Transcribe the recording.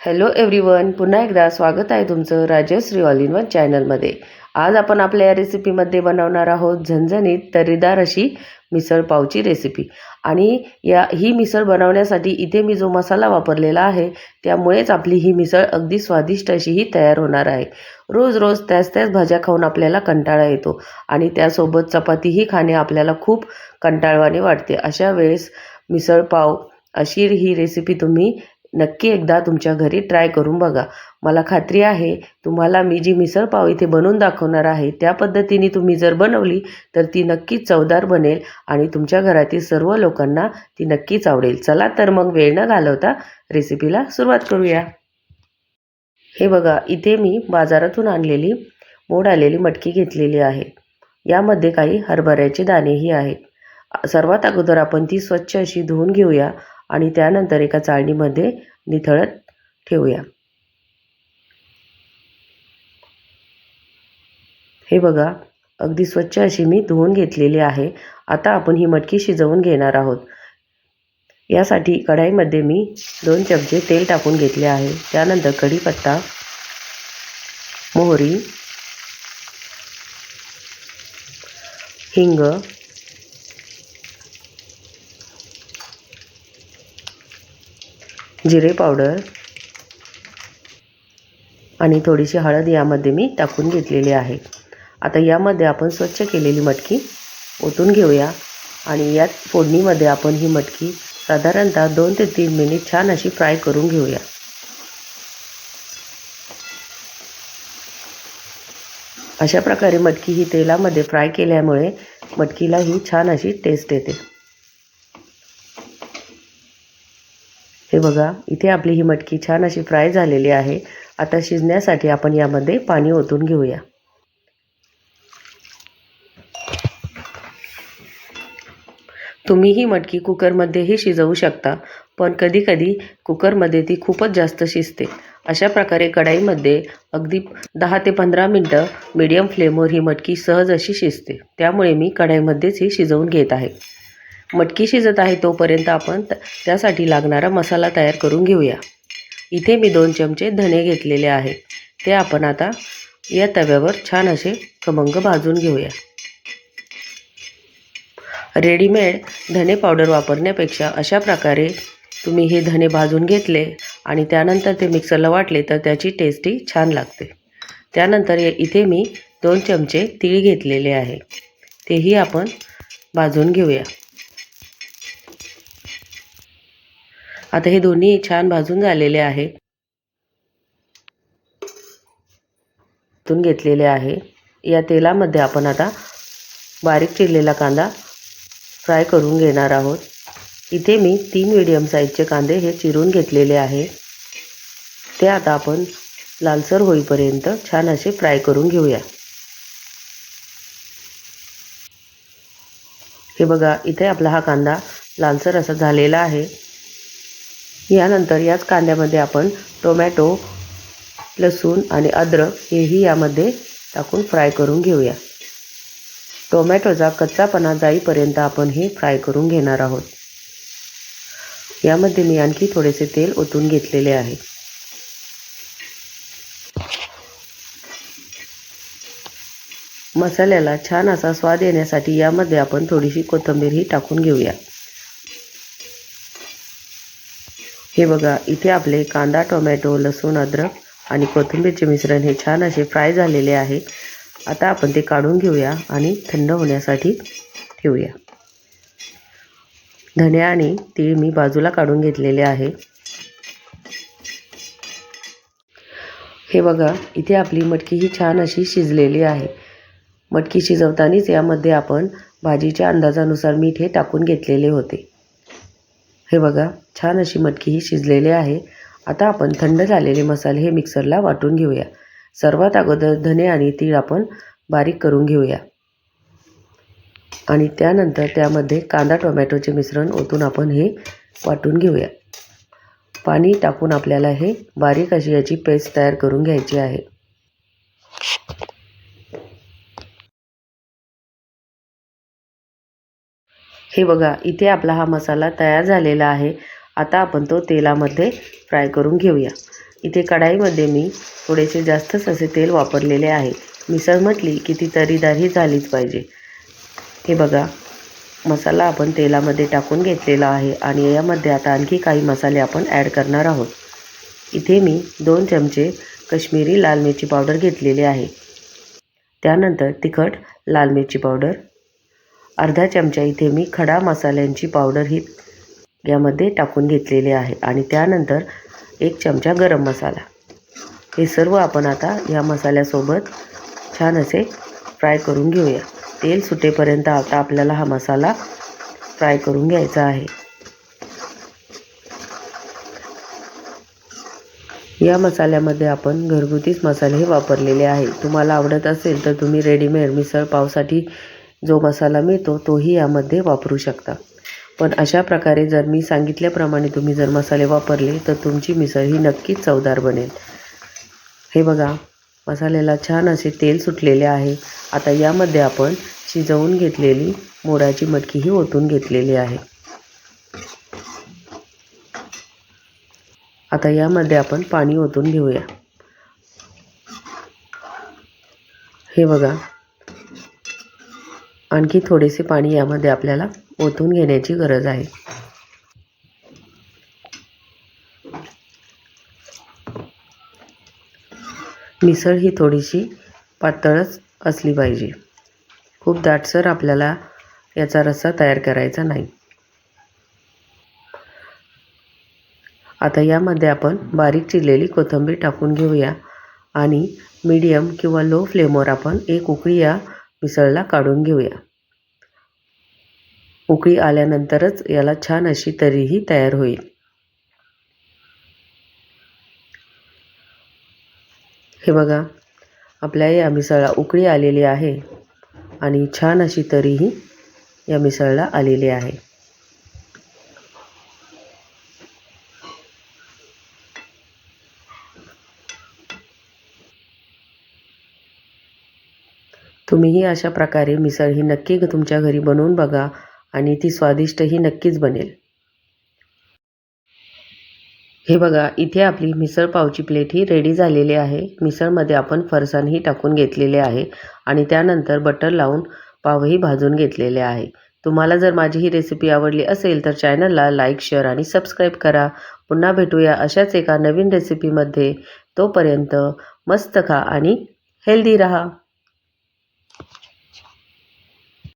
Hello everyone पुन्हा एकदा स्वागत आहे तुमचं राजश्री ऑल इन वन चॅनलमध्ये आज आपण आपल्या या रेसिपीमध्ये बनवणार आहोत झणझणीत तर्रीदार अशी मिसळ पावची रेसिपी आणि या ही मिसळ बनवण्यासाठी इथे मी जो मसाला वापरलेला आहे त्यामुळेच आपली ही मिसळ अगदी स्वादिष्ट अशी ही तयार होणार आहे. रोज रोज त्याच त्याच भाज्या खाऊन आपल्याला कंटाळा येतो आणि त्यासोबत चपातीही खाणे आपल्याला खूप कंटाळवाने वाटते. अशा वेळेस मिसळ पाव अशी ही रेसिपी तुम्ही नक्की एकदा तुमच्या घरी ट्राय करून बघा. मला खात्री आहे तुम्हाला मी जी मिसळपाव इथे बनवून दाखवणार आहे त्या पद्धतीने तुम्ही जर बनवली तर ती नक्कीच चवदार बनेल आणि तुमच्या घरातील सर्व लोकांना ती नक्कीच आवडेल. चला तर मग वेळ न घालवता रेसिपीला सुरुवात करूया. हे बघा इथे मी बाजारातून आणलेली मोड आलेली मटकी घेतलेली आहे. यामध्ये काही हरभऱ्याचे दाणेही आहेत. सर्वात अगोदर आपण ती स्वच्छ अशी धुवून घेऊया. आणि त्यानंतर एका चाळणीमध्ये निथळत ठेवूया. हे बघा अगदी स्वच्छ अशी मी धुवून घेतलेली आहे. आता आपण ही मटकी शिजवून घेणार आहोत. यासाठी कढाईमध्ये मी दोन चमचे तेल टाकून घेतले आहे. त्यानंतर कढीपत्ता मोहरी हिंग जिरे पावडर आणि थोडीशी हळद यामध्ये मी टाकून घेतलेली आहे. आता यामध्ये आपण स्वच्छ केलेली मटकी ओतून घेऊया आणि यात फोडणीमध्ये आपण ही मटकी साधारणतः दोन ते तीन मिनिट छान अशी फ्राय करून घेऊया. अशा प्रकारे मटकी ही तेलामध्ये फ्राय केल्यामुळे मटकीला ही छान अशी टेस्ट येते. हे बघा इथे आपली ही मटकी छान अशी फ्राय झालेली आहे. आता शिजण्यासाठी आपण यामध्ये पाणी ओतून घेऊया. तुम्ही ही मटकी कुकरमध्येही शिजवू शकता पण कधीकधी कुकरमध्ये ती खूपच जास्त शिजते. अशा प्रकारे कढाईमध्ये अगदी दहा ते पंधरा मिनटं मीडियम फ्लेमवर ही मटकी सहज अशी शिजते. त्यामुळे मी कढाईमध्येच ही शिजवून घेत आहे. मटकी शिजत आहे तोपर्यंत आपण त्यासाठी लागणारा मसाला तयार करून घेऊया. इथे मी दोन चमचे धने घेतलेले आहेत. ते आपण आता या तव्यावर छान असे खमंग भाजून घेऊया. रेडीमेड धने पावडर वापरण्यापेक्षा अशा प्रकारे तुम्ही हे धने भाजून घेतले आणि त्यानंतर ते मिक्सरला वाटले तर त्याची टेस्टी छान लागते. त्यानंतर इथे मी दोन चमचे तीळ घेतलेले आहे. तेही आपण भाजून घेऊया. आता हे दोन्ही छान भाजून झालेले आहे. घेतलेले आहे. या तेलामध्ये आपण आता बारीक चिरलेला कांदा फ्राय करून घेणार आहोत. इथे मी तीन मीडियम साईजचे कांदे हे चिरून घेतलेले आहे. ते आता आपण लालसर होईपर्यंत छान असे फ्राय करून घेऊया. हे बघा इथे आपला हा कांदा लालसर असा झालेला आहे. यानंतर याच कांद्यामध्ये आपण टोमॅटो लसूण आणि अद्रक हेही यामध्ये टाकून फ्राय करून घेऊया. टोमॅटोचा कच्चापणा जाईपर्यंत आपण हे फ्राय करून घेणार आहोत. यामध्ये मी आणखी थोडेसे तेल ओतून घेतलेले आहे. मसाल्याला छान असा स्वाद येण्यासाठी यामध्ये आपण थोडीशी कोथिंबीरही टाकून घेऊया. हे बघा इथे आपले कांदा टोमॅटो लसूण अद्रक आणि कोथिंबीरचे मिश्रण हे छान असे फ्राय झालेले आहे. आता आपण ते काढून घेऊया आणि थंड होण्यासाठी ठेवूया. धने आणि तीळ मी बाजूला काढून घेतलेले आहे. हे बघा इथे आपली मटकी ही छान अशी शिजलेली आहे. मटकी शिजवतानाच यामध्ये आपण भाजीच्या अंदाजानुसार मीठ हे टाकून घेतलेले होते. हे बघा छान अशी मटकी ही शिजलेली आहे. आता आपण थंड झालेले मसाले हे मिक्सरला वाटून घेऊया. सर्वात अगोदर धने आणि तीळ आपण बारीक करून घेऊया. आणि त्यानंतर त्यामध्ये कांदा टोमॅटोचे मिश्रण ओतून आपण हे वाटून घेऊया. पाणी टाकून आपल्याला हे बारीक अशी याची पेस्ट तयार करून घ्यायची आहे. हे बघा इथे आपला हा मसाला तयार झालेला आहे. आता आपण तो तेलामध्ये फ्राय करून घेऊया. इथे कढाईमध्ये मी थोडेसे जास्तच असे तेल वापरलेले आहे. मिसळ म्हटली की ती तरीदार ही झालीच पाहिजे. हे बघा मसाला आपण तेलामध्ये टाकून घेतलेला आहे आणि यामध्ये आता आणखी काही मसाले आपण ॲड करणार आहोत. इथे मी दोन चमचे कश्मीरी लाल मिरची पावडर घेतलेली आहे. त्यानंतर तिखट लाल मिरची पावडर अर्धा चमचा इथे मी खडा मसाल्यांची पावडर ही यामध्ये टाकून घेतलेली आहे आणि त्यानंतर एक चमचा गरम मसाला. हे सर्व आपण आता या मसाल्यासोबत छान असे फ्राय करून घेऊया. तेल सुटेपर्यंत आता आपल्याला हा मसाला फ्राय करून घ्यायचा आहे. या मसाल्यामध्ये आपण घरगुतीच मसाले वापरलेले आहे. तुम्हाला आवडत असेल तर तुम्ही रेडीमेड मिसळ पावसाठी जो मसाला मिळतो तोही यामध्ये वापरू शकता. पण अशा प्रकारे जर मी सांगितल्याप्रमाणे तुम्ही जर मसाले वापरले तर तुमची मिसळ ही नक्कीच चवदार बनेल. हे बघा मसाल्याला छान असे तेल सुटलेले आहे. आता यामध्ये आपण शिजवून घेतलेली मोराची मटकी ही ओतून घेतलेली आहे. आता यामध्ये आपण पाणी ओतून घेऊया. हे बघा आणखी थोडेसे पाणी यामध्ये आपल्याला ओतून घेण्याची गरज आहे. मिसळ ही थोडीशी पातळच असली पाहिजे. खूप दाटसर आपल्याला याचा रस्सा तयार करायचा नाही. आता यामध्ये आपण बारीक चिरलेली कोथिंबीर टाकून घेऊया आणि मीडियम किंवा लो फ्लेमवर आपण एक उकळी या मिसळला काढून घेऊया. उकळी आल्यानंतरच याला छान अशी तरीही तयार होईल. हे बघा आपल्या या मिसळला उकळी आलेली आहे आणि छान अशी तरीही या मिसळला आलेली आहे. तुम्हीही अशा प्रकारे मिसळ ही नक्की तुमच्या घरी बनवून बघा आणि ती स्वादिष्टही नक्कीच बनेल. हे बघा इथे आपली मिसळ पावची प्लेट ही रेडी झालेली आहे. मिसळमध्ये आपण फरसाणही टाकून घेतलेले आहे आणि त्यानंतर बटर लावून पावही भाजून घेतलेले आहे. तुम्हाला जर माझी ही रेसिपी आवडली असेल तर चॅनलला लाईक शेअर आणि सबस्क्राईब करा. पुन्हा भेटूया अशाच एका नवीन रेसिपीमध्ये तोपर्यंत मस्त खा आणि हेल्दी रहा.